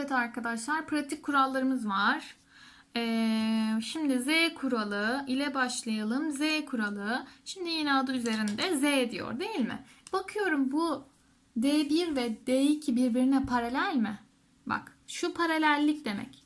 Evet arkadaşlar pratik kurallarımız var. Ee, şimdi Z kuralı ile başlayalım. Z kuralı. Şimdi yine adı üzerinde Z diyor değil mi? Bakıyorum bu D1 ve D2 birbirine paralel mi? Bak şu paralellik demek.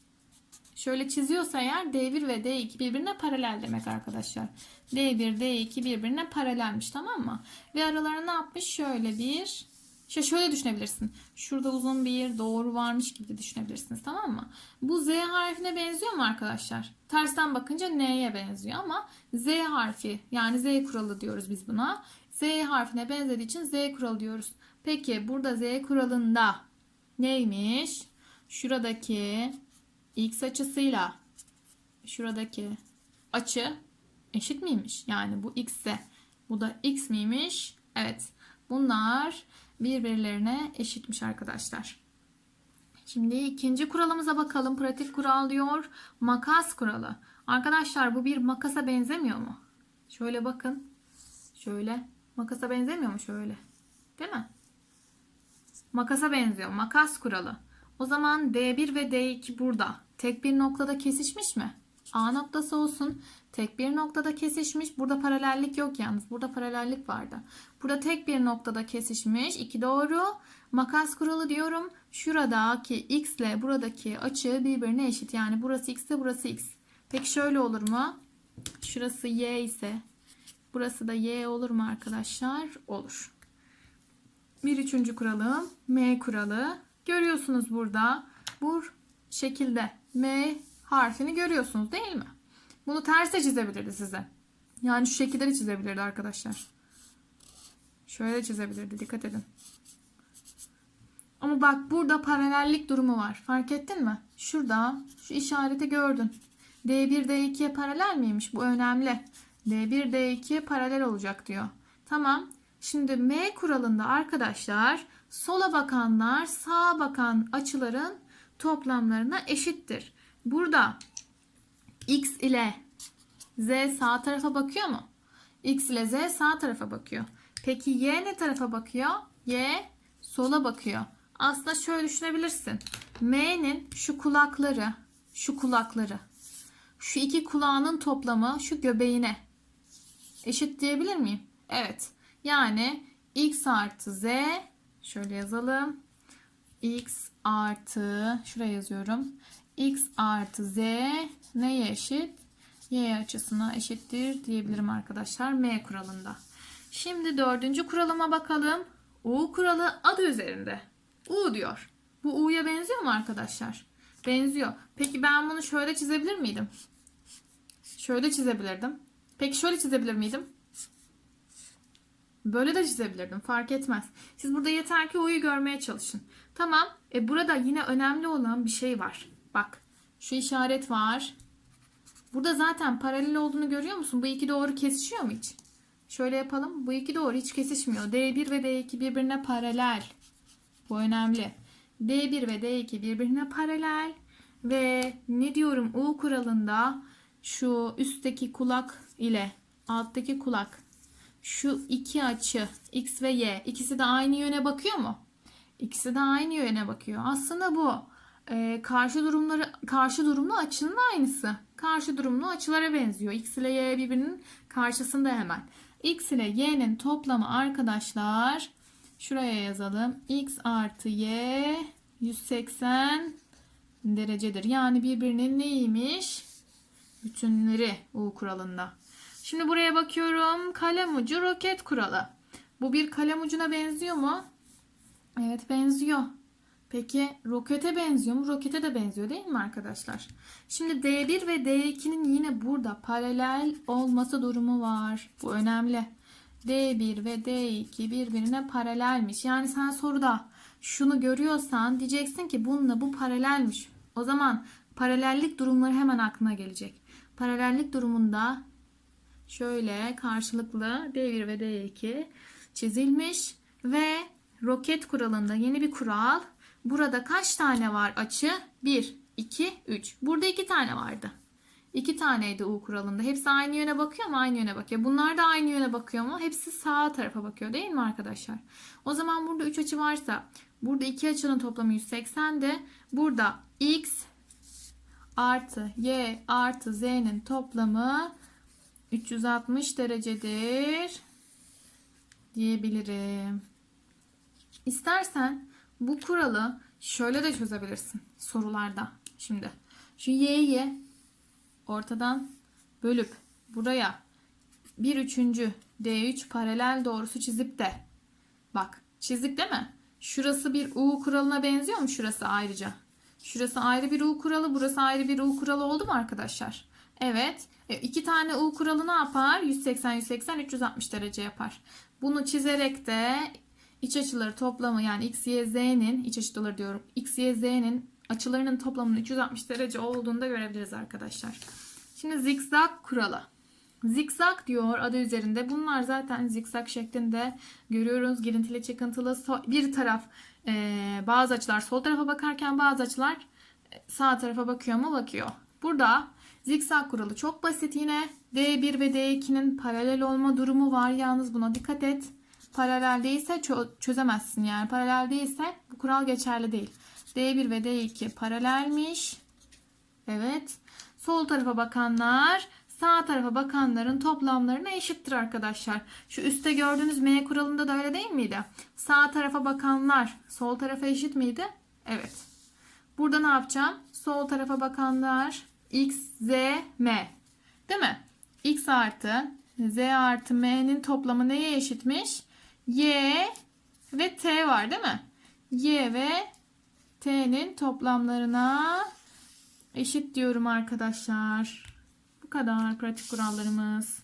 Şöyle çiziyorsa eğer D1 ve D2 birbirine paralel demek arkadaşlar. D1, D2 birbirine paralelmiş tamam mı? Ve aralarına ne yapmış? Şöyle bir işte şöyle düşünebilirsin. Şurada uzun bir doğru varmış gibi düşünebilirsiniz tamam mı? Bu Z harfine benziyor mu arkadaşlar? Tersten bakınca N'ye benziyor ama Z harfi yani Z kuralı diyoruz biz buna. Z harfine benzediği için Z kuralı diyoruz. Peki burada Z kuralında neymiş? Şuradaki x açısıyla şuradaki açı eşit miymiş? Yani bu x ise bu da x miymiş? Evet. Bunlar birbirlerine eşitmiş arkadaşlar. Şimdi ikinci kuralımıza bakalım. Pratik kural diyor. Makas kuralı. Arkadaşlar bu bir makasa benzemiyor mu? Şöyle bakın. Şöyle. Makasa benzemiyor mu şöyle? Değil mi? Makasa benziyor. Makas kuralı. O zaman D1 ve D2 burada. Tek bir noktada kesişmiş mi? A noktası olsun. Tek bir noktada kesişmiş. Burada paralellik yok yalnız. Burada paralellik vardı. Burada tek bir noktada kesişmiş. İki doğru. Makas kuralı diyorum. Şuradaki x ile buradaki açı birbirine eşit. Yani burası x ise burası x. Peki şöyle olur mu? Şurası y ise burası da y olur mu arkadaşlar? Olur. Bir üçüncü kuralım. M kuralı. Görüyorsunuz burada. Bu şekilde M harfini görüyorsunuz değil mi? Bunu terse çizebilirdi size. Yani şu şekilde de çizebilirdi arkadaşlar. Şöyle çizebilirdi. Dikkat edin. Ama bak burada paralellik durumu var. Fark ettin mi? Şurada şu işareti gördün. D1 D2'ye paralel miymiş? Bu önemli. D1 D2'ye paralel olacak diyor. Tamam. Şimdi M kuralında arkadaşlar sola bakanlar sağa bakan açıların toplamlarına eşittir. Burada x ile z sağ tarafa bakıyor mu? x ile z sağ tarafa bakıyor. Peki y ne tarafa bakıyor? y sola bakıyor. Aslında şöyle düşünebilirsin. M'nin şu kulakları, şu kulakları, şu iki kulağının toplamı şu göbeğine eşit diyebilir miyim? Evet. Yani x artı z şöyle yazalım. x artı şuraya yazıyorum. X artı z neye eşit? y açısına eşittir diyebilirim arkadaşlar m kuralında. Şimdi dördüncü kuralıma bakalım. U kuralı adı üzerinde. U diyor. Bu U'ya benziyor mu arkadaşlar? Benziyor. Peki ben bunu şöyle çizebilir miydim? Şöyle çizebilirdim. Peki şöyle çizebilir miydim? Böyle de çizebilirdim. Fark etmez. Siz burada yeter ki U'yu görmeye çalışın. Tamam. E burada yine önemli olan bir şey var. Bak. Şu işaret var. Burada zaten paralel olduğunu görüyor musun? Bu iki doğru kesişiyor mu hiç? Şöyle yapalım. Bu iki doğru hiç kesişmiyor. D1 ve D2 birbirine paralel. Bu önemli. D1 ve D2 birbirine paralel. Ve ne diyorum U kuralında şu üstteki kulak ile alttaki kulak şu iki açı x ve y ikisi de aynı yöne bakıyor mu? İkisi de aynı yöne bakıyor. Aslında bu e, karşı durumları karşı durumlu açının aynısı. Karşı durumlu açılara benziyor. X ile y birbirinin karşısında hemen. X ile y'nin toplamı arkadaşlar şuraya yazalım. X artı y 180 derecedir. Yani birbirinin neymiş? Bütünleri U kuralında. Şimdi buraya bakıyorum. Kalem ucu roket kuralı. Bu bir kalem ucuna benziyor mu? Evet benziyor. Peki rokete benziyor mu? Rokete de benziyor değil mi arkadaşlar? Şimdi D1 ve D2'nin yine burada paralel olması durumu var. Bu önemli. D1 ve D2 birbirine paralelmiş. Yani sen soruda şunu görüyorsan diyeceksin ki bununla bu paralelmiş. O zaman paralellik durumları hemen aklına gelecek. Paralellik durumunda şöyle karşılıklı D1 ve D2 çizilmiş ve roket kuralında yeni bir kural. Burada kaç tane var açı? 1, 2, 3. Burada 2 tane vardı. İki taneydi U kuralında. Hepsi aynı yöne bakıyor mu? Aynı yöne bakıyor. Bunlar da aynı yöne bakıyor mu? Hepsi sağ tarafa bakıyor değil mi arkadaşlar? O zaman burada 3 açı varsa burada iki açının toplamı 180 de burada x artı y artı z'nin toplamı 360 derecedir diyebilirim. İstersen bu kuralı şöyle de çözebilirsin sorularda. Şimdi şu y'yi ortadan bölüp buraya bir üçüncü D3 paralel doğrusu çizip de bak çizdik değil mi? Şurası bir U kuralına benziyor mu şurası ayrıca? Şurası ayrı bir U kuralı, burası ayrı bir U kuralı oldu mu arkadaşlar? Evet. E, iki tane U kuralı ne yapar? 180, 180, 360 derece yapar. Bunu çizerek de iç açıları toplamı yani x, y, z'nin iç açıları diyorum. x, y, z'nin açılarının toplamının 360 derece olduğunu da görebiliriz arkadaşlar. Şimdi zikzak kuralı. Zikzak diyor adı üzerinde. Bunlar zaten zikzak şeklinde görüyoruz. Girintili çıkıntılı bir taraf e, bazı açılar sol tarafa bakarken bazı açılar e, sağ tarafa bakıyor mu? Bakıyor. Burada zikzak kuralı çok basit yine. D1 ve D2'nin paralel olma durumu var. Yalnız buna dikkat et. Paralel değilse çö- çözemezsin yani. Paralel değilse bu kural geçerli değil. D1 ve D2 paralelmiş. Evet. Sol tarafa bakanlar sağ tarafa bakanların toplamlarına eşittir arkadaşlar. Şu üstte gördüğünüz M kuralında da öyle değil miydi? Sağ tarafa bakanlar sol tarafa eşit miydi? Evet. Burada ne yapacağım? Sol tarafa bakanlar x, z, m. Değil mi? x artı z artı m'nin toplamı neye eşitmiş? Y ve t var değil mi? y ve t'nin toplamlarına eşit diyorum arkadaşlar. Bu kadar pratik kurallarımız.